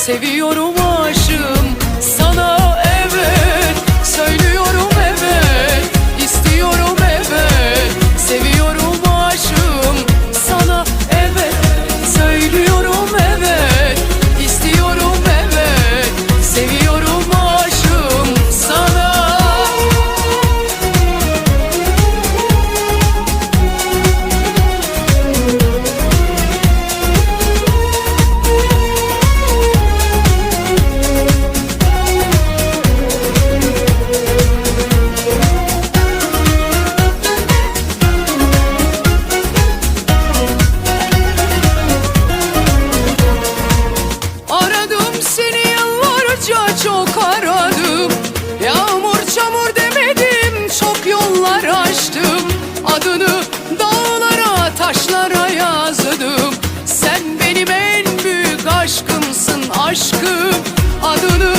seviyorum aşkım adını